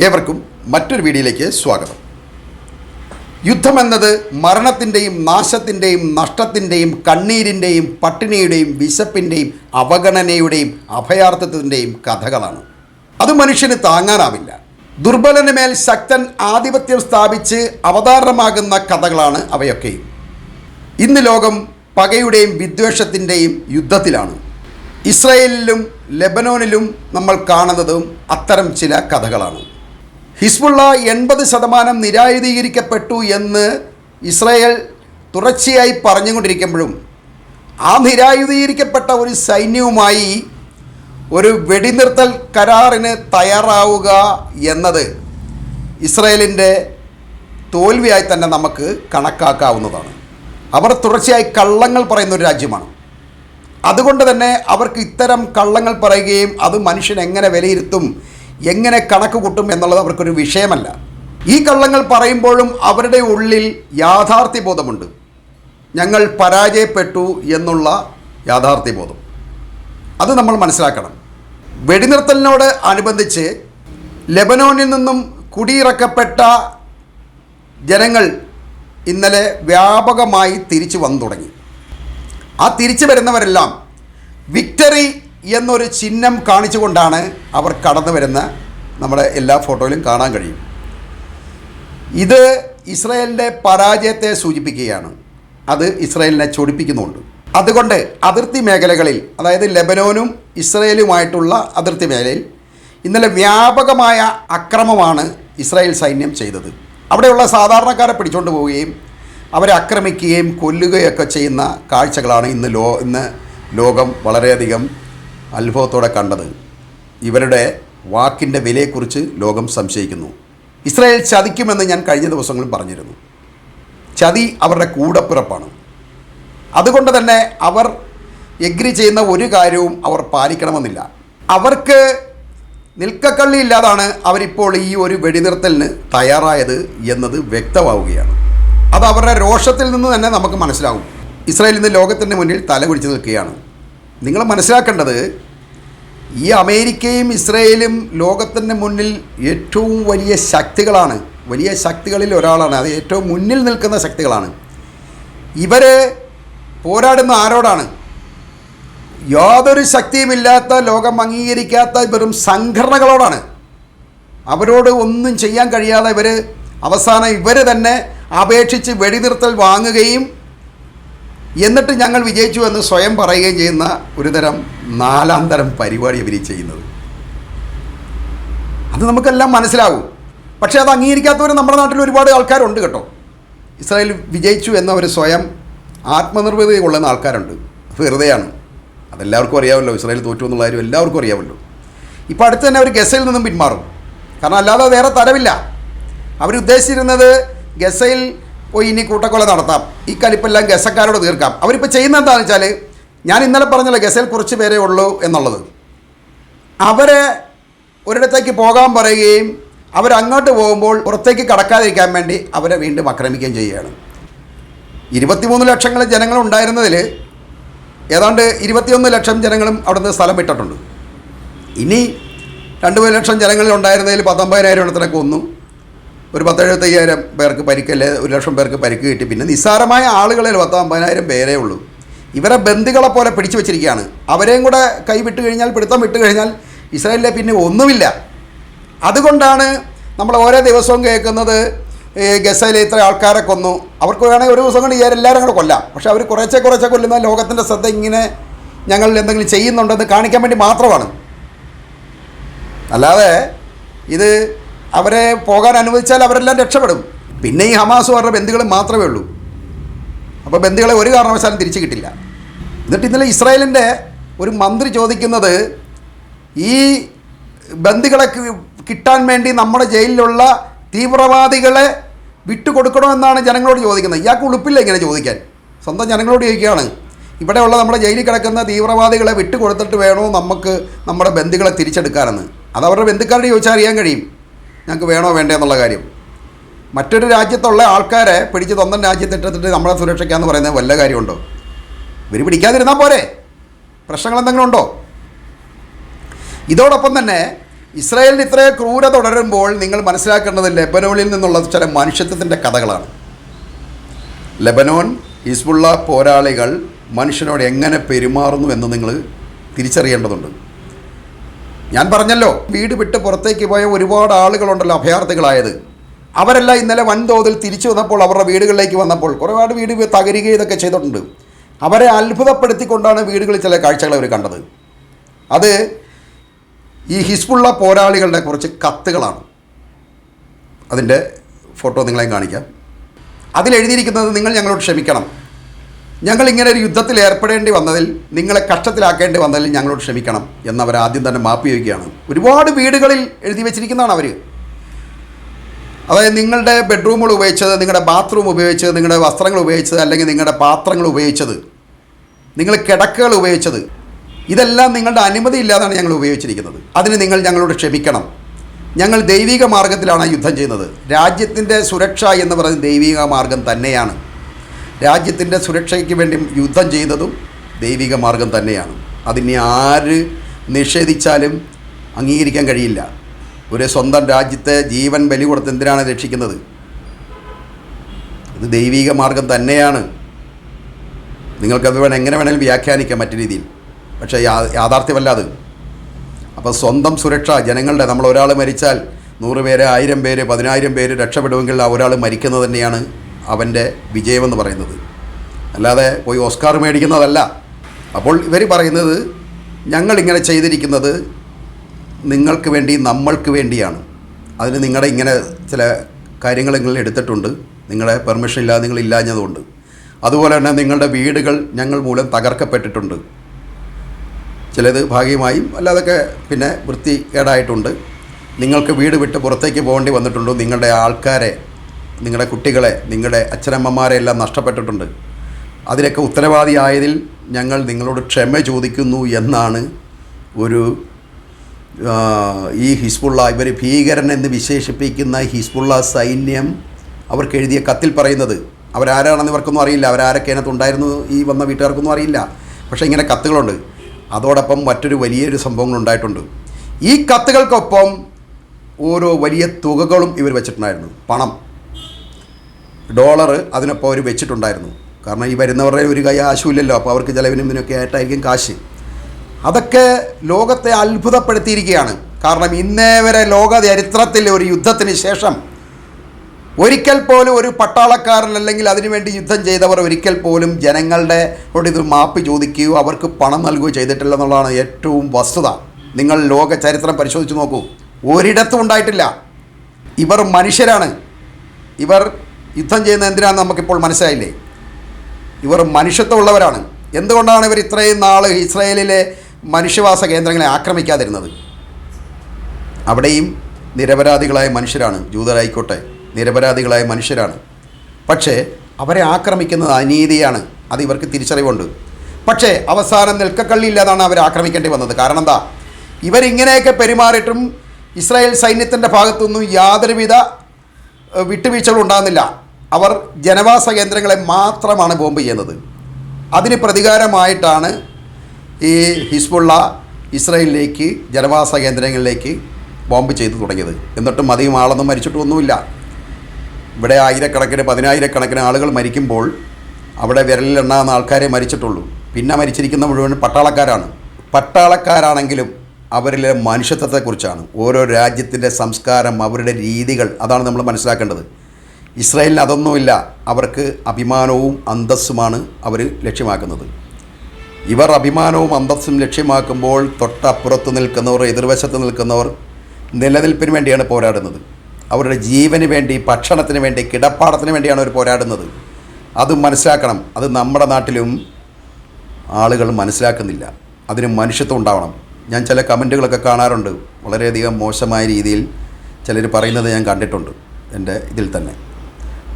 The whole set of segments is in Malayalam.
ഏവർക്കും മറ്റൊരു വീഡിയോയിലേക്ക് സ്വാഗതം. യുദ്ധമെന്നത് മരണത്തിന്റെയും നാശത്തിന്റെയും നഷ്ടത്തിന്റെയും കണ്ണീരിന്റെയും പട്ടിണിയുടെയും വിശപ്പിന്റെയും അവഗണനയുടെയും അഭയാർത്ഥത്തിന്റെയും കഥകളാണ്. അത് മനുഷ്യന് താങ്ങാനാവില്ല. ദുർബലന് മേൽ ശക്തൻ ആധിപത്യം സ്ഥാപിച്ച് അവതാരണമാകുന്ന കഥകളാണ് അവയൊക്കെയും. ഇന്ന് ലോകം പകയുടെയും വിദ്വേഷത്തിന്റെയും യുദ്ധത്തിലാണ്. ഇസ്രയേലിലും ലെബനോനിലും നമ്മൾ കാണുന്നതും അത്തരം ചില കഥകളാണ്. ഹിസ്ബുള്ള എൺപത് ശതമാനം നിരായുധീകരിക്കപ്പെട്ടു എന്ന് ഇസ്രയേൽ തുടർച്ചയായി പറഞ്ഞുകൊണ്ടിരിക്കുമ്പോഴും ആ നിരായുധീകരിക്കപ്പെട്ട ഒരു സൈന്യവുമായി ഒരു വെടിനിർത്തൽ കരാറിന് തയ്യാറാവുക എന്നത് ഇസ്രയേലിന്റെ തോൽവിയായി തന്നെ നമുക്ക് കണക്കാക്കാവുന്നതാണ്. അവർ തുടർച്ചയായി കള്ളങ്ങൾ പറയുന്ന ഒരു രാജ്യമാണ്. അതുകൊണ്ട് തന്നെ അവർക്ക് ഇത്തരം കള്ളങ്ങൾ പറയുകയും അത് മനുഷ്യൻ എങ്ങനെ വിലയിരുത്തും എങ്ങനെ കണക്ക് കൂട്ടും എന്നുള്ളത് അവർക്കൊരു വിഷയമല്ല. ഈ കള്ളങ്ങൾ പറയുമ്പോഴും അവരുടെ ഉള്ളിൽ യാഥാർത്ഥ്യബോധമുണ്ട്. ഞങ്ങൾ പരാജയപ്പെട്ടു എന്നുള്ള യാഥാർത്ഥ്യബോധം. അത് നമ്മൾ മനസ്സിലാക്കണം. വെടിനിർത്തലിനോട് അനുബന്ധിച്ച് ലെബനോനിൽ നിന്നും കുടിയിറക്കപ്പെട്ട ജനങ്ങൾ ഇന്നലെ വ്യാപകമായി തിരിച്ചു വന്നു തുടങ്ങി. ആ തിരിച്ചു വരുന്നവരെല്ലാം വിക്ടറി എന്നൊരു ചിഹ്നം കാണിച്ചുകൊണ്ടാണ് അവർ കടന്നു വരുന്ന നമ്മുടെ എല്ലാ ഫോട്ടോയിലും കാണാൻ കഴിയും. ഇത് ഇസ്രായേലിന്റെ പരാജയത്തെ സൂചിപ്പിക്കുകയാണ്. അത് ഇസ്രായേലിനെ ചൊടിപ്പിക്കുന്നുണ്ട്. അതുകൊണ്ട് അതിർത്തി മേഖലകളിൽ അതായത് ലെബനോനും ഇസ്രയേലുമായിട്ടുള്ള അതിർത്തി മേഖലയിൽ ഇന്നലെ വ്യാപകമായ അക്രമമാണ് ഇസ്രായേൽ സൈന്യം ചെയ്തത്. അവിടെയുള്ള സാധാരണക്കാരെ പിടിച്ചുകൊണ്ട് പോവുകയും അവരെ ആക്രമിക്കുകയും കൊല്ലുകയൊക്കെ ചെയ്യുന്ന കാഴ്ചകളാണ് ഇന്ന് ലോ ഇന്ന് ലോകം വളരെയധികം അത്ഭുതത്തോടെ കണ്ടത്. ഇവരുടെ വാക്കിന്റെ വിലയെക്കുറിച്ച് ലോകം സംശയിക്കുന്നു. ഇസ്രായേൽ ചതിക്കുമെന്ന് ഞാൻ കഴിഞ്ഞ ദിവസങ്ങളിൽ പറഞ്ഞിരുന്നു. ചതി അവരുടെ കൂടപ്പിറപ്പാണ്. അതുകൊണ്ട് തന്നെ അവർ എഗ്രി ചെയ്യുന്ന ഒരു കാര്യവും അവർ പാലിക്കണമെന്നില്ല. അവർക്ക് നിൽക്കക്കള്ളി ഇല്ലാതാണ് അവരിപ്പോൾ ഈ ഒരു വെടിനിർത്തലിന് തയ്യാറായത് എന്നത് വ്യക്തമാവുകയാണ്. അത് അവരുടെ രോഷത്തിൽ നിന്ന് തന്നെ നമുക്ക് മനസ്സിലാവും. ഇസ്രായേൽ ഇന്ന് ലോകത്തിന്റെ മുന്നിൽ തല നിൽക്കുകയാണ്. നിങ്ങൾ മനസ്സിലാക്കേണ്ടത് ഈ അമേരിക്കയും ഇസ്രയേലും ലോകത്തിന്റെ മുന്നിൽ ഏറ്റവും വലിയ ശക്തികളാണ്. വലിയ ശക്തികളിൽ ഒരാളാണ്. അത് ഏറ്റവും മുന്നിൽ നിൽക്കുന്ന ശക്തികളാണ്. ഇവർ പോരാടുന്ന ആരോടാണ്? യാതൊരു ശക്തിയുമില്ലാത്ത ലോകം അംഗീകരിക്കാത്ത വെറും സംഘടനകളോടാണ്. അവരോട് ഒന്നും ചെയ്യാൻ കഴിയാതെ ഇവർ അവസാനം ഇവർ തന്നെ അപേക്ഷിച്ച് വെടിനിർത്തൽ വാങ്ങുകയും എന്നിട്ട് ഞങ്ങൾ വിജയിച്ചു എന്ന് സ്വയം പറയുകയും ചെയ്യുന്ന ഒരു തരം നാലാം തരം പരിപാടി അവർ ചെയ്യുന്നത്. അത് നമുക്കെല്ലാം മനസ്സിലാകും പക്ഷേ അത് അംഗീകരിക്കാത്തവർ നമ്മുടെ നാട്ടിൽ ഒരുപാട് ആൾക്കാരുണ്ട് കേട്ടോ. ഇസ്രായേൽ വിജയിച്ചു എന്നവർ സ്വയം ആത്മനിർഭത കൊള്ളുന്ന ആൾക്കാരുണ്ട് വെറുതെയാണ്. അതെല്ലാവർക്കും അറിയാമല്ലോ. ഇസ്രായേൽ തോറ്റു എന്നുള്ള കാര്യം എല്ലാവർക്കും അറിയാമല്ലോ. ഇപ്പോൾ അടുത്ത് തന്നെ അവർ ഗസയിൽ നിന്നും പിന്മാറും. കാരണം അല്ലാതെ വേറെ തരവില്ല. അവരുദ്ദേശിച്ചിരുന്നത് ഗസയിൽ പോയി ഇനി കൂട്ടക്കൊല നടത്താം. ഈ കലിപ്പെല്ലാം ഗസക്കാരോട് തീർക്കാം. അവരിപ്പോൾ ചെയ്യുന്നത് എന്താണെന്ന് വെച്ചാൽ ഞാൻ ഇന്നലെ പറഞ്ഞല്ലോ ഗസയിൽ കുറച്ച് പേരേ ഉള്ളൂ എന്നുള്ളത്. അവരെ ഒരിടത്തേക്ക് പോകാൻ പറയുകയും അവരങ്ങോട്ട് പോകുമ്പോൾ പുറത്തേക്ക് കടക്കാതിരിക്കാൻ വേണ്ടി അവരെ വീണ്ടും ആക്രമിക്കുകയും ചെയ്യുകയാണ്. ഇരുപത്തിമൂന്ന് ലക്ഷങ്ങൾ ജനങ്ങൾ ഉണ്ടായിരുന്നതിൽ ഏതാണ്ട് ഇരുപത്തിയൊന്ന് ലക്ഷം ജനങ്ങളും അവിടുന്ന് സ്ഥലം വിട്ടിട്ടുണ്ട്. ഇനി രണ്ട് ലക്ഷം ജനങ്ങളിൽ ഉണ്ടായിരുന്നതിൽ പത്തൊമ്പതിനായിരം ഇടത്തിനൊക്കെ കൊന്നു ഒരു പത്തെഴുപത്തയ്യായിരം പേർക്ക് പരിക്കല്ലേ ഒരു ലക്ഷം പേർക്ക് പരിക്ക് കിട്ടി. പിന്നെ നിസ്സാരമായ ആളുകളിൽ പത്ത് അമ്പതിനായിരം പേരേ ഉള്ളൂ. ഇവരെ ബന്ധുക്കളെ പോലെ പിടിച്ചു വെച്ചിരിക്കുകയാണ്. അവരെയും കൂടെ കൈ വിട്ട് കഴിഞ്ഞാൽ പിടുത്തം വിട്ട് കഴിഞ്ഞാൽ ഇസ്രായേലിലെ പിന്നെ ഒന്നുമില്ല. അതുകൊണ്ടാണ് നമ്മൾ ഓരോ ദിവസവും കേൾക്കുന്നത് ഈ ഗസയിൽ ഇത്ര ആൾക്കാരെ കൊന്നു. അവർക്ക് വേണമെങ്കിൽ ഒരു ദിവസം കൊണ്ട് ഈ എല്ലാവരും കൂടെ കൊല്ലാം. പക്ഷേ അവർ കുറേശ്ശെ കുറേശ്ശെ കൊല്ലുന്ന ലോകത്തിന്റെ ശ്രദ്ധ ഇങ്ങനെ ഞങ്ങൾ എന്തെങ്കിലും ചെയ്യുന്നുണ്ടെന്ന് കാണിക്കാൻ വേണ്ടി മാത്രമാണ്. അല്ലാതെ ഇത് അവരെ പോകാൻ അനുവദിച്ചാൽ അവരെല്ലാം രക്ഷപ്പെടും. പിന്നെ ഈ ഹമാസ് അവരുടെ ബന്ധുക്കൾ മാത്രമേ ഉള്ളൂ. അപ്പോൾ ബന്ധുക്കളെ ഒരു കാരണവശാലും തിരിച്ചു കിട്ടില്ല. എന്നിട്ട് ഇന്നലെ ഇസ്രായേലിന്റെ ഒരു മന്ത്രി ചോദിക്കുന്നത് ഈ ബന്ധുക്കളെ കിട്ടാൻ വേണ്ടി നമ്മുടെ ജയിലിലുള്ള തീവ്രവാദികളെ വിട്ടുകൊടുക്കണമെന്നാണ് ജനങ്ങളോട് ചോദിക്കുന്നത്. ഇയാൾക്ക് ഉളുപ്പില്ല ഇങ്ങനെ ചോദിക്കാൻ. സ്വന്തം ജനങ്ങളോട് ചോദിക്കുകയാണ്. ഇവിടെയുള്ള നമ്മുടെ ജയിലിൽ കിടക്കുന്ന തീവ്രവാദികളെ വിട്ടുകൊടുത്തിട്ട് വേണോ നമുക്ക് നമ്മുടെ ബന്ധുക്കളെ തിരിച്ചെടുക്കാനെന്ന്? അത് അവരുടെ ബന്ധുക്കാരുടെ ചോദിച്ചാൽ അറിയാൻ കഴിയും. ഞങ്ങൾക്ക് വേണോ വേണ്ടേ എന്നുള്ള കാര്യം. മറ്റൊരു രാജ്യത്തുള്ള ആൾക്കാരെ പിടിച്ച് സ്വന്തം രാജ്യത്തിട്ടിട്ട് നമ്മളെ സുരക്ഷയ്ക്കാന്ന് പറയുന്നത് വല്ല കാര്യമുണ്ടോ? ഇവർ പിടിക്കാതിരുന്നാൽ പോരെ. പ്രശ്നങ്ങൾ എന്തെങ്കിലും ഉണ്ടോ ഇതോടൊപ്പം തന്നെ ഇസ്രായേലിന് ഇത്രയും ക്രൂര തുടരുമ്പോൾ നിങ്ങൾ മനസ്സിലാക്കേണ്ടത് ലെബനോണിൽ നിന്നുള്ള ചില മനുഷ്യത്വത്തിന്റെ കഥകളാണ്. ലെബനോൻ ഹിസ്ബുള്ള പോരാളികൾ മനുഷ്യനോട് എങ്ങനെ പെരുമാറുന്നു എന്ന് നിങ്ങൾ തിരിച്ചറിയേണ്ടതുണ്ട്. ഞാൻ പറഞ്ഞല്ലോ വീട് വിട്ട് പുറത്തേക്ക് പോയ ഒരുപാട് ആളുകളുണ്ടല്ലോ അഭയാർത്ഥികളായത്. അവരെല്ലാം ഇന്നലെ വൻതോതിൽ തിരിച്ചു വന്നപ്പോൾ അവരുടെ വീടുകളിലേക്ക് വന്നപ്പോൾ ഒരുപാട് വീട് തകരുകയും ഇതൊക്കെ ചെയ്തിട്ടുണ്ട്. അവരെ അത്ഭുതപ്പെടുത്തിക്കൊണ്ടാണ് വീടുകളിൽ ചില കാഴ്ചകൾ അവർ കണ്ടത്. അത് ഈ ഹിസ്ബുള്ള പോരാളികളുടെ കുറച്ച് കത്തുകളാണ്. അതിന്റെ ഫോട്ടോ നിങ്ങളെ കാണിക്കാം. അതിലെഴുതിയിരിക്കുന്നത് നിങ്ങൾ ഞങ്ങളോട് ക്ഷമിക്കണം. ഞങ്ങൾ ഇങ്ങനെ ഒരു യുദ്ധത്തിൽ ഏർപ്പെടേണ്ടി വന്നതിൽ നിങ്ങളെ കഷ്ടത്തിലാക്കേണ്ടി വന്നതിൽ ഞങ്ങളോട് ക്ഷമിക്കണം എന്നവർ ആദ്യം തന്നെ മാപ്പ് ചോദിക്കുകയാണ്. ഒരുപാട് വീടുകളിൽ എഴുതി വെച്ചിരിക്കുന്നതാണ് അവർ അതായത് നിങ്ങളുടെ ബെഡ്റൂമുകൾ ഉപയോഗിച്ചത് നിങ്ങളുടെ ബാത്റൂം ഉപയോഗിച്ചത് നിങ്ങളുടെ വസ്ത്രങ്ങൾ ഉപയോഗിച്ചത് അല്ലെങ്കിൽ നിങ്ങളുടെ പാത്രങ്ങൾ ഉപയോഗിച്ചത് നിങ്ങൾ കിടക്കകൾ ഉപയോഗിച്ചത് ഇതെല്ലാം നിങ്ങളുടെ അനുമതി ഇല്ലാതാണ് ഞങ്ങൾ ഉപയോഗിച്ചിരിക്കുന്നത്. അതിന് നിങ്ങൾ ഞങ്ങളോട് ക്ഷമിക്കണം. ഞങ്ങൾ ദൈവിക മാർഗത്തിലാണ് യുദ്ധം ചെയ്യുന്നത്. രാജ്യത്തിന്റെ സുരക്ഷ എന്ന് പറയുന്നത് ദൈവിക മാർഗം തന്നെയാണ്. രാജ്യത്തിന്റെ സുരക്ഷയ്ക്ക് വേണ്ടി യുദ്ധം ചെയ്തതും ദൈവിക മാർഗം തന്നെയാണ്. അതിനെ ആര് നിഷേധിച്ചാലും അംഗീകരിക്കാൻ കഴിയില്ല. ഒരു സ്വന്തം രാജ്യത്തെ ജീവൻ ബലി കൊടുത്ത് എന്തിനാണ് രക്ഷിക്കുന്നത്? ഇത് ദൈവിക മാർഗം തന്നെയാണ്. നിങ്ങൾക്കത് വേണം എങ്ങനെ വേണമെങ്കിലും വ്യാഖ്യാനിക്കാം മറ്റു രീതിയിൽ. പക്ഷേ യാഥാർത്ഥ്യമല്ല അത് അപ്പോൾ സ്വന്തം സുരക്ഷ ജനങ്ങളുടെ നമ്മൾ ഒരാൾ മരിച്ചാൽ നൂറ് പേര് ആയിരം പേര് പതിനായിരം പേര് രക്ഷപ്പെടുമെങ്കിൽ ആ ഒരാൾ മരിക്കുന്നത് തന്നെയാണ് അവന്റെ വിജയമെന്ന് പറയുന്നത്. അല്ലാതെ പോയി ഓസ്കാർ മേടിക്കുന്നതല്ല. അപ്പോൾ ഇവർ പറയുന്നത് ഞങ്ങളിങ്ങനെ ചെയ്തിരിക്കുന്നത് നിങ്ങൾക്ക് വേണ്ടി നമ്മൾക്ക് വേണ്ടിയാണ്. അതിന് നിങ്ങളുടെ ഇങ്ങനെ ചില കാര്യങ്ങൾ നിങ്ങൾ എടുത്തിട്ടുണ്ട്. നിങ്ങളെ പെർമിഷൻ ഇല്ലാതെ നിങ്ങൾ ഇല്ലാഞ്ഞതുകൊണ്ട്. അതുപോലെ തന്നെ നിങ്ങളുടെ വീടുകൾ ഞങ്ങൾ മൂലം തകർക്കപ്പെട്ടിട്ടുണ്ട്. ചിലത് ഭാഗ്യമായും അല്ലാതൊക്കെ പിന്നെ വൃത്തികേടായിട്ടുണ്ട്. നിങ്ങൾക്ക് വീട് വിട്ട് പുറത്തേക്ക് പോകേണ്ടി വന്നിട്ടുണ്ടോ. നിങ്ങളുടെ ആൾക്കാരെ നിങ്ങളുടെ കുട്ടികളെ നിങ്ങളുടെ അച്ഛനമ്മമാരെ എല്ലാം നഷ്ടപ്പെട്ടിട്ടുണ്ട്. അതിനൊക്കെ ഉത്തരവാദിയായതിൽ ഞങ്ങൾ നിങ്ങളോട് ക്ഷമ ചോദിക്കുന്നു എന്നാണ് ഒരു ഈ ഹിസ്ബുള്ള ഇവർ ഭീകരൻ എന്ന് വിശേഷിപ്പിക്കുന്ന ഹിസ്ബുള്ള സൈന്യം അവർക്ക് എഴുതിയ കത്തിൽ പറയുന്നത്. അവരാരാണെന്ന് ഇവർക്കൊന്നും അറിയില്ല. അവരാരൊക്കെ അതിനകത്ത് ഉണ്ടായിരുന്നു ഈ വന്ന വീട്ടുകാർക്കൊന്നും അറിയില്ല. പക്ഷേ ഇങ്ങനെ കത്തുകളുണ്ട്. അതോടൊപ്പം മറ്റൊരു വലിയൊരു സംഭവങ്ങൾ ഉണ്ടായിട്ടുണ്ട്. ഈ കത്തുകൾക്കൊപ്പം ഓരോ വലിയ തുകകളും ഇവർ വെച്ചിട്ടുണ്ടായിരുന്നു. പണം. ഡോളർ അതിനൊപ്പം അവർ വെച്ചിട്ടുണ്ടായിരുന്നു. കാരണം ഈ വരുന്നവരുടെ ഒരു കൈ ആശുമില്ലല്ലോ അപ്പോൾ അവർക്ക് ചിലവിനും ഇതിനൊക്കെ ആയിട്ടായിരിക്കും കാശ്. അതൊക്കെ ലോകത്തെ അത്ഭുതപ്പെടുത്തിയിരിക്കുകയാണ്. കാരണം ഇന്നേ വരെ ലോക ചരിത്രത്തിൽ ഒരു യുദ്ധത്തിന് ശേഷം ഒരിക്കൽ പോലും ഒരു പട്ടാളക്കാരൻ അല്ലെങ്കിൽ അതിനുവേണ്ടി യുദ്ധം ചെയ്തവർ ഒരിക്കൽ പോലും ജനങ്ങളുടെ ഇത് മാപ്പ് ചോദിക്കുകയോ അവർക്ക് പണം നൽകുകയോ ചെയ്തിട്ടില്ല എന്നുള്ളതാണ് ഏറ്റവും വസ്തുത. നിങ്ങൾ ലോക ചരിത്രം പരിശോധിച്ച് നോക്കൂ. ഒരിടത്തും ഉണ്ടായിട്ടില്ല. ഇവർ മനുഷ്യരാണ്. ഇവർ യുദ്ധം ചെയ്യുന്ന എന്തിനാണെന്ന് നമുക്കിപ്പോൾ മനസ്സിലായില്ലേ? ഇവർ മനുഷ്യത്വമുള്ളവരാണ്. എന്തുകൊണ്ടാണ് ഇവർ ഇത്രയും നാൾ ഇസ്രയേലിലെ മനുഷ്യവാസ കേന്ദ്രങ്ങളെ ആക്രമിക്കാതിരുന്നത്? അവിടെയും നിരപരാധികളായ മനുഷ്യരാണ്. ജൂതരായിക്കോട്ടെ നിരപരാധികളായ മനുഷ്യരാണ്. പക്ഷേ അവരെ ആക്രമിക്കുന്നത് അനീതിയാണ്. അത് ഇവർക്ക് തിരിച്ചറിവുണ്ട്. പക്ഷേ അവസാനം നിൽക്കക്കള്ളിയില്ലാതാണ് അവർ ആക്രമിക്കേണ്ടി വന്നത്. കാരണം എന്താ? ഇവരിങ്ങനെയൊക്കെ പെരുമാറിയിട്ടും ഇസ്രായേൽ സൈന്യത്തിന്റെ ഭാഗത്തുനിന്നും യാതൊരുവിധ വിട്ടുവീഴ്ചകളും ഉണ്ടാകുന്നില്ല. അവർ ജനവാസ കേന്ദ്രങ്ങളെ മാത്രമാണ് ബോംബ് ചെയ്യുന്നത്. അതിന് പ്രതികാരമായിട്ടാണ് ഈ ഹിസ്ബുള്ള ഇസ്രയേലിലേക്ക് ജനവാസ കേന്ദ്രങ്ങളിലേക്ക് ബോംബ് ചെയ്തു തുടങ്ങിയത്. എന്നിട്ടും അധികം ആളൊന്നും മരിച്ചിട്ടൊന്നുമില്ല ഇവിടെ ആയിരക്കണക്കിന് പതിനായിരക്കണക്കിന് ആളുകൾ മരിക്കുമ്പോൾ അവിടെ വിരലിലെണ്ണാവുന്ന ആൾക്കാരെ മരിച്ചിട്ടുള്ളൂ. പിന്നെ മരിച്ചിരിക്കുന്ന മുഴുവൻ പട്ടാളക്കാരാണ്. പട്ടാളക്കാരാണെങ്കിലും അവരിലെ മനുഷ്യത്വത്തെക്കുറിച്ചാണ്. ഓരോ രാജ്യത്തിന്റെ സംസ്കാരം അവരുടെ രീതികൾ അതാണ് നമ്മൾ മനസ്സിലാക്കേണ്ടത്. ഇസ്രായേലിന് അതൊന്നുമില്ല. അവർക്ക് അഭിമാനവും അന്തസ്സുമാണ് അവർ ലക്ഷ്യമാക്കുന്നത്. ഇവർ അഭിമാനവും അന്തസ്സും ലക്ഷ്യമാക്കുമ്പോൾ തൊട്ടപ്പുറത്ത് നിൽക്കുന്നവർ എതിർവശത്ത് നിൽക്കുന്നവർ നിലനിൽപ്പിന് വേണ്ടിയാണ് പോരാടുന്നത്. അവരുടെ ജീവന് വേണ്ടി ഭക്ഷണത്തിന് വേണ്ടി കിടപ്പാടത്തിന് വേണ്ടിയാണ് അവർ പോരാടുന്നത്. അത് മനസ്സിലാക്കണം. അത് നമ്മുടെ നാട്ടിലും ആളുകൾ മനസ്സിലാക്കുന്നില്ല. അതിന് മനുഷ്യത്വം ഉണ്ടാവണം. ഞാൻ ചില കമന്റുകളൊക്കെ കാണാറുണ്ട്. വളരെയധികം മോശമായ രീതിയിൽ ചിലർ പറയുന്നത് ഞാൻ കണ്ടിട്ടുണ്ട് എന്റെ ഇതിൽ തന്നെ.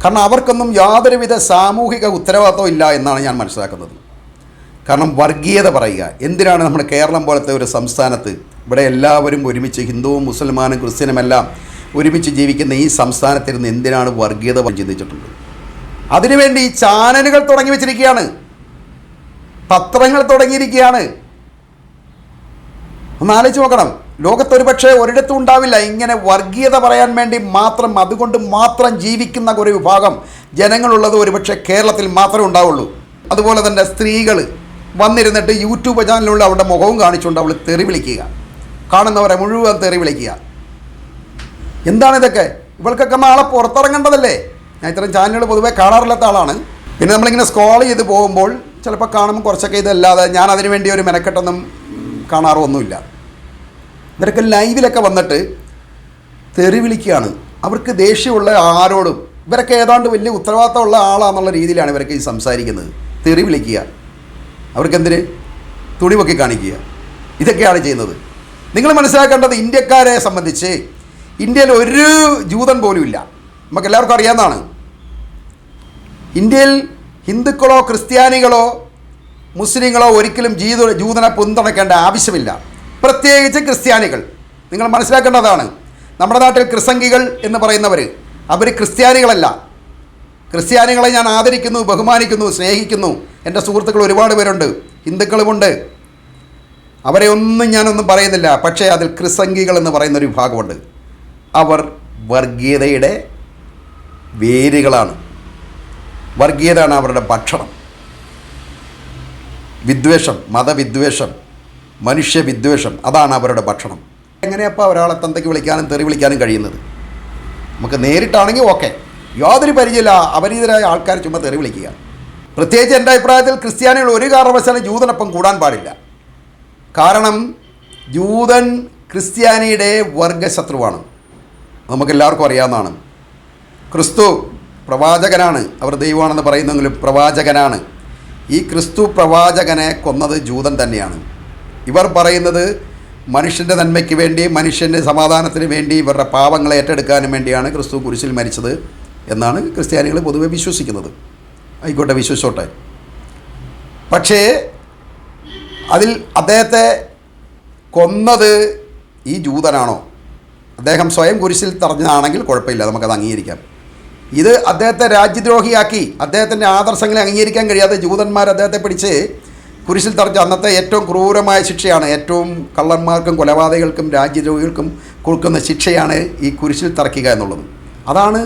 കാരണം അവർക്കൊന്നും യാതൊരുവിധ സാമൂഹിക ഉത്തരവാദിത്വം ഇല്ല എന്നാണ് ഞാൻ മനസ്സിലാക്കുന്നത്. കാരണം വർഗീയത പറയുക എന്തിനാണ് നമ്മുടെ കേരളം പോലത്തെ ഒരു സംസ്ഥാനത്ത് ഇവിടെ എല്ലാവരും ഒരുമിച്ച് ഹിന്ദുവും മുസൽമാനും ക്രിസ്ത്യനുമെല്ലാം ഒരുമിച്ച് ജീവിക്കുന്ന ഈ സംസ്ഥാനത്തിരുന്ന് എന്തിനാണ് വർഗീയത ചിന്തിച്ചിട്ടുണ്ട് അതിനുവേണ്ടി ചാനലുകൾ തുടങ്ങി വെച്ചിരിക്കുകയാണ്. പത്രങ്ങൾ തുടങ്ങിയിരിക്കുകയാണ്. ഒന്ന് ആലോചിച്ച് നോക്കണം. ലോകത്തൊരു പക്ഷേ ഒരിടത്തും ഉണ്ടാവില്ല. ഇങ്ങനെ വർഗീയത പറയാൻ വേണ്ടി മാത്രം അതുകൊണ്ട് മാത്രം ജീവിക്കുന്ന ഒരു വിഭാഗം ജനങ്ങളുള്ളത് ഒരുപക്ഷെ കേരളത്തിൽ മാത്രമേ ഉണ്ടാവുള്ളൂ. അതുപോലെ തന്നെ സ്ത്രീകൾ വന്നിരുന്നിട്ട് യൂട്യൂബ് ചാനലിലുള്ള അവരുടെ മുഖവും കാണിച്ചുകൊണ്ട് അവൾ തെറി വിളിക്കുക. കാണുന്നവരെ മുഴുവൻ തെറി വിളിക്കുക. എന്താണിതൊക്കെ ഇവൾക്കൊക്കെ നാളെ പുറത്തിറങ്ങേണ്ടതല്ലേ? ഞാൻ ഇത്തരം ചാനലുകൾ പൊതുവേ കാണാറില്ലാത്ത ആളാണ്. പിന്നെ നമ്മളിങ്ങനെ സ്ക്രോൾ ചെയ്ത് പോകുമ്പോൾ ചിലപ്പോൾ കാണുമ്പോൾ കുറച്ചൊക്കെ ഇതല്ലാതെ ഞാൻ അതിനു വേണ്ടി ഒരു മെനക്കെട്ടൊന്നും കാണാറൊന്നുമില്ല. ഇവരൊക്കെ ലൈവിലൊക്കെ വന്നിട്ട് തെറി വിളിക്കുകയാണ്. അവർക്ക് ദേഷ്യമുള്ള ആരോടും ഇവരൊക്കെ ഏതാണ്ട് വലിയ ഉത്തരവാദിത്തമുള്ള ആളാണെന്നുള്ള രീതിയിലാണ് ഇവരൊക്കെ ഈ സംസാരിക്കുന്നത്. തെറി വിളിക്കുക. അവർക്കെന്തിന്? തുണി പൊക്കി കാണിക്കുക. ഇതൊക്കെയാണ് ചെയ്യുന്നത്. നിങ്ങൾ മനസ്സിലാക്കേണ്ടത് ഇന്ത്യക്കാരെ സംബന്ധിച്ച് ഇന്ത്യയിൽ ഒരു ജൂതൻ പോലും ഇല്ല. നമുക്ക് എല്ലാവർക്കും അറിയാവുന്നതാണ്. ഇന്ത്യയിൽ ഹിന്ദുക്കളോ ക്രിസ്ത്യാനികളോ മുസ്ലിങ്ങളോ ഒരിക്കലും ജീത ജൂതനെ പിന്തുണയ്ക്കേണ്ട ആവശ്യമില്ല. പ്രത്യേകിച്ച് ക്രിസ്ത്യാനികൾ. നിങ്ങൾ മനസ്സിലാക്കേണ്ടതാണ് നമ്മുടെ നാട്ടിൽ ക്രിസംഗികൾ എന്ന് പറയുന്നവർ അവർ ക്രിസ്ത്യാനികളല്ല. ക്രിസ്ത്യാനികളെ ഞാൻ ആദരിക്കുന്നു ബഹുമാനിക്കുന്നു സ്നേഹിക്കുന്നു. എന്റെ സുഹൃത്തുക്കൾ ഒരുപാട് പേരുണ്ട് ഹിന്ദുക്കളുമുണ്ട്. അവരെ ഒന്നും ഞാനൊന്നും പറയുന്നില്ല പക്ഷേ അതിൽ ക്രിസംഗികൾ എന്ന് പറയുന്ന ഒരു വിഭാഗമുണ്ട്. അവർ വർഗീയതയുടെ വേരുകളാണ്. വർഗീയതയാണ് അവരുടെ ഭക്ഷണം. വിദ്വേഷം മതവിദ്വേഷം മനുഷ്യവിദ്വേഷം അതാണ് അവരുടെ ഭക്ഷണം. എങ്ങനെയപ്പോൾ ഒരാളെ തന്തയ്ക്ക് വിളിക്കാനും തെറി വിളിക്കാനും കഴിയുന്നത്? നമുക്ക് നേരിട്ടാണെങ്കിൽ ഓക്കെ. യാതൊരു പരിചയമില്ല അപരിചിതരായ ആൾക്കാർ ചുമ്മാ തെറി വിളിക്കുക. പ്രത്യേകിച്ച് എന്റെ അഭിപ്രായത്തിൽ ക്രിസ്ത്യാനികൾ ഒരു കാരണവശാലും ജൂതനൊപ്പം കൂടാൻ പാടില്ല. കാരണം ജൂതൻ ക്രിസ്ത്യാനിയുടെ വർഗശത്രുവാണ്. നമുക്കെല്ലാവർക്കും അറിയാവുന്നതാണ്. ക്രിസ്തു പ്രവാചകനാണ്. അവർ ദൈവമാണെന്ന് പറയുന്നെങ്കിലും പ്രവാചകനാണ്. ഈ ക്രിസ്തു പ്രവാചകനെ കൊന്നത് ജൂതൻ തന്നെയാണ്. ഇവർ പറയുന്നത് മനുഷ്യന്റെ നന്മയ്ക്ക് വേണ്ടി മനുഷ്യന്റെ സമാധാനത്തിന് വേണ്ടി ഇവരുടെ പാവങ്ങളെ ഏറ്റെടുക്കാനും വേണ്ടിയാണ് ക്രിസ്തു കുരിശിൽ മരിച്ചത് എന്നാണ് ക്രിസ്ത്യാനികൾ പൊതുവെ വിശ്വസിക്കുന്നത്. ആയിക്കോട്ടെ വിശ്വസിച്ചോട്ടെ. പക്ഷേ അതിൽ അദ്ദേഹത്തെ കൊന്നത് ഈ ജൂതനാണോ? അദ്ദേഹം സ്വയം കുരിശിൽ തറഞ്ഞതാണെങ്കിൽ കുഴപ്പമില്ല നമുക്കത് അംഗീകരിക്കാം. ഇത് അദ്ദേഹത്തെ രാജ്യദ്രോഹിയാക്കി അദ്ദേഹത്തിന്റെ ആദർശങ്ങളെ അംഗീകരിക്കാൻ കഴിയാതെ ജൂതന്മാർ അദ്ദേഹത്തെ പിടിച്ച് കുരിശിൽ തറച്ച അന്നത്തെ ഏറ്റവും ക്രൂരമായ ശിക്ഷയാണ് ഏറ്റവും കള്ളന്മാർക്കും കൊലപാതകൾക്കും രാജ്യദ്രോഹികൾക്കും കൊടുക്കുന്ന ശിക്ഷയാണ് ഈ കുരിശിൽ തറക്കുക എന്നുള്ളത്. അതാണ്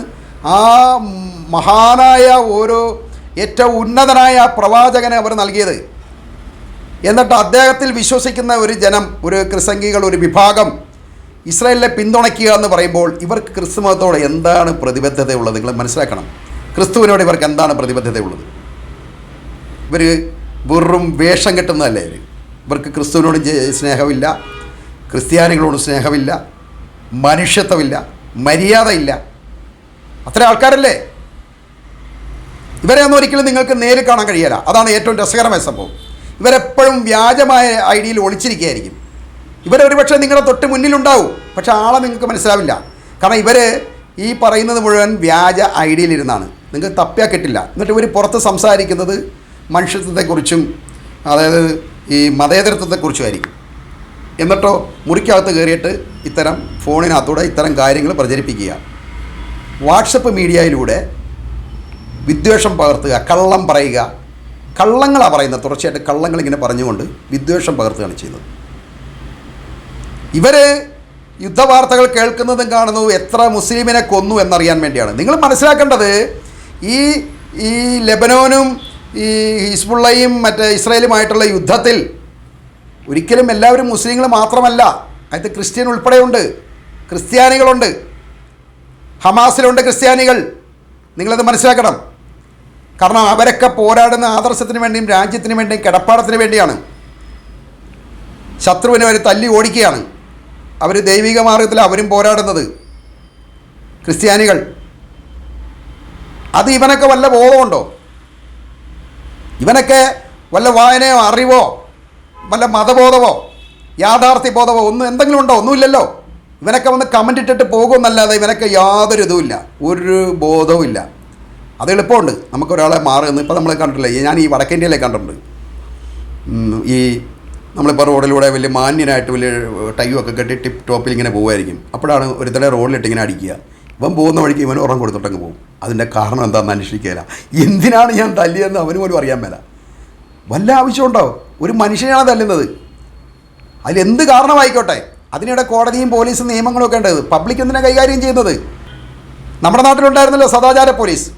ആ മഹാനായ ഓരോ ഏറ്റവും ഉന്നതനായ പ്രവാചകനെ അവർ നൽകിയത്. എന്നിട്ട് അദ്ദേഹത്തിൽ വിശ്വസിക്കുന്ന ഒരു ജനം ഒരു ക്രിസംഗികൾ ഒരു വിഭാഗം ഇസ്രായേലിനെ പിന്തുണയ്ക്കുക എന്ന് പറയുമ്പോൾ ഇവർക്ക് ക്രിസ്തു മതത്തോട് എന്താണ് പ്രതിബദ്ധതയുള്ളത്? നിങ്ങൾ മനസ്സിലാക്കണം. ക്രിസ്തുവിനോട് ഇവർക്ക് എന്താണ് പ്രതിബദ്ധതയുള്ളത്? ഇവർ വെറും വേഷം കെട്ടുന്നതല്ലേ ഇവർ ഇവർക്ക് ക്രിസ്തുവിനോട് സ്നേഹമില്ല ക്രിസ്ത്യാനികളോട് സ്നേഹമില്ല മനുഷ്യത്വമില്ല മര്യാദയില്ല. അത്ര ആൾക്കാരല്ലേ? ഇവരെ ഒന്നും ഒരിക്കലും നിങ്ങൾക്ക് നേരിൽ കാണാൻ കഴിയില്ല. അതാണ് ഏറ്റവും രസകരമായ സംഭവം. ഇവരെപ്പോഴും വ്യാജമായ ഐഡിയയിൽ ഒളിച്ചിരിക്കുകയായിരിക്കും. ഇവരൊരു പക്ഷേ നിങ്ങളുടെ തൊട്ട് മുന്നിലുണ്ടാവും പക്ഷേ ആളെ നിങ്ങൾക്ക് മനസ്സിലാവില്ല. കാരണം ഇവർ ഈ പറയുന്നത് മുഴുവൻ വ്യാജ ഐഡിയയിലിരുന്നാണ് നിങ്ങൾക്ക് തപ്പിയാ കിട്ടില്ല. എന്നിട്ട് ഇവർ പുറത്ത് സംസാരിക്കുന്നത് മനുഷ്യത്വത്തെക്കുറിച്ചും അതായത് ഈ മതേതരത്വത്തെക്കുറിച്ചുമായിരിക്കും. എന്നിട്ടോ മുറിക്കകത്ത് കയറിയിട്ട് ഇത്തരം ഫോണിനകത്തൂടെ ഇത്തരം കാര്യങ്ങൾ പ്രചരിപ്പിക്കുക. വാട്സപ്പ് മീഡിയയിലൂടെ വിദ്വേഷം പകർത്തുക കള്ളം പറയുക. കള്ളങ്ങളാണ് പറയുന്നത്. തുടർച്ചയായിട്ട് കള്ളങ്ങൾ ഇങ്ങനെ പറഞ്ഞുകൊണ്ട് വിദ്വേഷം പകർത്തുകയാണ് ചെയ്യുന്നത്. ഇവർ യുദ്ധവാർത്തകൾ കേൾക്കുന്നതും കാണുന്നു എത്ര മുസ്ലിമിനെ കൊന്നു എന്നറിയാൻ വേണ്ടിയാണ്. നിങ്ങൾ മനസ്സിലാക്കേണ്ടത് ഈ ഈ ലെബനോനും ഈ ഹിസ്ബുള്ളയും മറ്റേ ഇസ്രായേലുമായിട്ടുള്ള യുദ്ധത്തിൽ ഒരിക്കലും എല്ലാവരും മുസ്ലിങ്ങൾ മാത്രമല്ല അതിൽ ക്രിസ്ത്യൻ ഉൾപ്പെടെയുണ്ട് ക്രിസ്ത്യാനികളുണ്ട് ഹമാസിലുണ്ട് ക്രിസ്ത്യാനികൾ. നിങ്ങളത് മനസ്സിലാക്കണം. കാരണം അവരൊക്കെ പോരാടുന്ന ആദർശത്തിന് വേണ്ടിയും രാജ്യത്തിന് വേണ്ടിയും കിടപ്പാടത്തിന് വേണ്ടിയാണ്. ശത്രുവിനെ അവർ തല്ലി ഓടിക്കുകയാണ്. അവർ ദൈവിക മാർഗത്തിൽ അവരും പോരാടുന്നത്. ക്രിസ്ത്യാനികൾ. അത് ഇവനൊക്കെ വല്ല ബോധമുണ്ടോ? ഇവനൊക്കെ വല്ല വായനയോ അറിവോ വല്ല മതബോധമോ യാഥാർത്ഥ്യ ബോധമോ ഒന്നും എന്തെങ്കിലും ഉണ്ടോ? ഒന്നുമില്ലല്ലോ. ഇവനൊക്കെ വന്ന് കമന്റ് ഇട്ടിട്ട് പോകുമെന്നല്ലാതെ ഇവനൊക്കെ യാതൊരു ഇതുമില്ല. ഒരു ബോധവും ഇല്ല. അത് എളുപ്പമുണ്ട്. നമുക്കൊരാളെ മാറുന്നു ഇപ്പോൾ നമ്മൾ കണ്ടിട്ടില്ല? ഞാൻ ഈ വടക്കേ ഇന്ത്യയിലെ കണ്ടിട്ടുണ്ട്. ഈ നമ്മളിപ്പോൾ റോഡിലൂടെ വലിയ മാന്യനായിട്ട് വലിയ ഒക്കെ കെട്ടി ടിപ്പ് ടോപ്പിൽ ഇങ്ങനെ പോകുമായിരിക്കും അപ്പോഴാണ് ഒരുത്തടെ റോഡിലിട്ട് ഇങ്ങനെ അടിക്കുക. ഇവൻ പോകുന്ന വഴിക്ക് ഇവൻ ഉറം കൊടുത്തിട്ടങ്ങ് പോകും. അതിന്റെ കാരണം എന്താണെന്ന് അന്വേഷിക്കുകയില്ല എന്തിനാണ് ഞാൻ തല്ലിയെന്ന് അവന് പോലും അറിയാൻ മേല. വല്ല ആവശ്യമുണ്ടോ ഒരു മനുഷ്യനാണ് തല്ലുന്നത്. അതിലെന്ത് കാരണമായിക്കോട്ടെ? അതിനിടെ കോടതിയും പോലീസും നിയമങ്ങളും ഒക്കെ ഉണ്ട് പബ്ലിക് എന്തിനാണ് കൈകാര്യം ചെയ്യുന്നത്? നമ്മുടെ നാട്ടിലുണ്ടായിരുന്നല്ലോ സദാചാര പോലീസ്.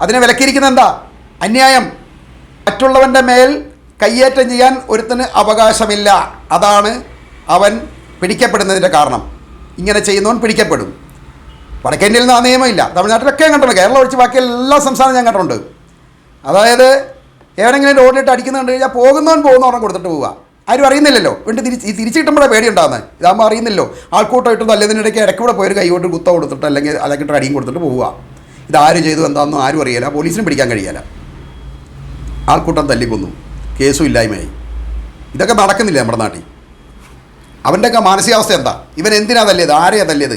അതിനെ വിലക്കിയിരിക്കുന്ന എന്താ? അന്യായം. മറ്റുള്ളവന്റെ മേൽ കയ്യേറ്റം ചെയ്യാൻ ഒരുത്തിന് അവകാശമില്ല. അതാണ് അവൻ പിടിക്കപ്പെടുന്നതിന്റെ കാരണം. ഇങ്ങനെ ചെയ്യുന്നവൻ പിടിക്കപ്പെടും. വടക്കേന്ത്യയിൽ നിന്ന് ആ നിയമമില്ല. തമിഴ്നാട്ടിലൊക്കെ കണ്ടിട്ടുണ്ട്. കേരളം ഒഴിച്ച് ബാക്കി എല്ലാ സംസ്ഥാനം ഞാൻ കണ്ടിട്ടുണ്ട്. അതായത് എവിടെങ്കിലും റോഡിലിട്ട് അടിക്കുന്ന കണ്ടു കഴിഞ്ഞാൽ പോകുന്നവൻ പോകുന്നവണ്ണം കൊടുത്തിട്ട് പോവുക. ആരും അറിയുന്നില്ലല്ലോ. വീണ്ടും തിരിച്ച് ഈ തിരിച്ച് കിട്ടുമ്പോഴേ പേടിയുണ്ടാകുന്നത് ഇതാകുമ്പോൾ അറിയുന്നില്ലോ. ആൾക്കൂട്ടം ഇട്ട് ഇടയ്ക്ക് ഇവിടെ പോയൊരു കൈ കൊണ്ട് കുത്ത കൊടുത്തിട്ട് അല്ലെങ്കിൽ അല്ലെങ്കിൽ അടിയും കൊടുത്തിട്ട് പോവുക. ഇതാരും ചെയ്തു എന്താണെന്നും ആരും അറിയില്ല. പോലീസിനും പിടിക്കാൻ കഴിയില്ല. ആൾക്കൂട്ടം തല്ലിക്കൊന്നു. കേസും ഇല്ലായ്മയായി. ഇതൊക്കെ നടക്കുന്നില്ല നമ്മുടെ നാട്ടിൽ? അവന്റെയൊക്കെ മാനസികാവസ്ഥ എന്താ? ഇവൻ എന്തിനാ തല്ലിയത്? ആരെയാണ് തല്ലിയത്?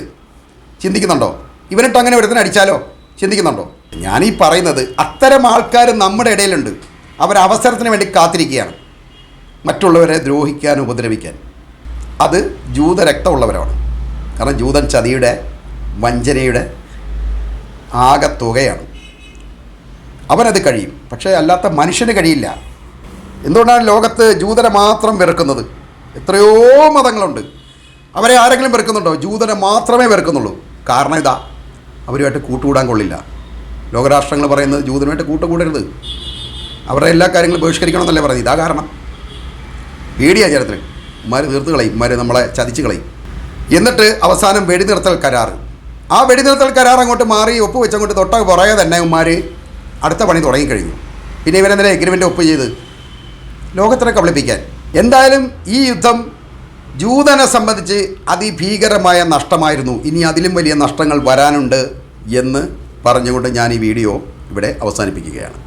ചിന്തിക്കുന്നുണ്ടോ? ഇവനിട്ട് അങ്ങനെ ഒരുത്തിന് അടിച്ചാലോ? ചിന്തിക്കുന്നുണ്ടോ? ഞാനീ പറയുന്നത് അത്തരം ആൾക്കാർ നമ്മുടെ ഇടയിലുണ്ട്. അവർ അവസരത്തിന് വേണ്ടി കാത്തിരിക്കുകയാണ്. മറ്റുള്ളവരെ ദ്രോഹിക്കാൻ ഉപദ്രവിക്കാൻ. അത് ജൂതരക്തമുള്ളവരാണ്. കാരണം ജൂതൻ ചതിയുടെ വഞ്ചനയുടെ ആകത്തുകയാണ് അവനത് കഴിയും. പക്ഷേ അല്ലാത്ത മനുഷ്യന് കഴിയില്ല. എന്തുകൊണ്ടാണ് ലോകത്ത് ജൂതനെ മാത്രം വെറുക്കുന്നത്? എത്രയോ മതങ്ങളുണ്ട്. അവരെ ആരെങ്കിലും വെറുക്കുന്നുണ്ടോ? ജൂതനെ മാത്രമേ വെറുക്കുന്നുള്ളൂ. കാരണം ഇതാ. അവരുമായിട്ട് കൂട്ടുകൂടാൻ കൊള്ളില്ല. ലോകരാഷ്ട്രങ്ങൾ പറയുന്നത് ജൂതനുമായിട്ട് കൂട്ടുകൂടരുത്. അവരുടെ എല്ലാ കാര്യങ്ങളും ബഹിഷ്കരിക്കണമെന്നല്ലേ പറയുന്നത്. ഇതാ കാരണം. പേടിയാ ചരിത്രത്തിൽ ഇമാർ തീർത്ത് കളയും. ഇമാർ നമ്മളെ ചതിച്ച് കളയും. എന്നിട്ട് അവസാനം വെടിനിർത്തൽ കരാർ ആ വെടിനിർത്തൽ കരാർ അങ്ങോട്ട് മാറി ഒപ്പ് വെച്ചങ്ങോട്ട് തൊട്ട പുറകെ തന്നെ ഉമ്മാർ അടുത്ത പണി തുടങ്ങിക്കഴിഞ്ഞു. പിന്നെ ഇവരെന്തിനാ എഗ്രിമെന്റ് ഒപ്പ് ചെയ്ത്? ലോകത്തിനെ കബളിപ്പിക്കാൻ. എന്തായാലും ഈ യുദ്ധം ജൂതനെ സംബന്ധിച്ച് അതിഭീകരമായ നഷ്ടമായിരുന്നു. ഇനി അതിലും വലിയ നഷ്ടങ്ങൾ വരാനുണ്ട് എന്ന് പറഞ്ഞുകൊണ്ട് ഞാൻ ഈ വീഡിയോ ഇവിടെ അവസാനിപ്പിക്കുകയാണ്.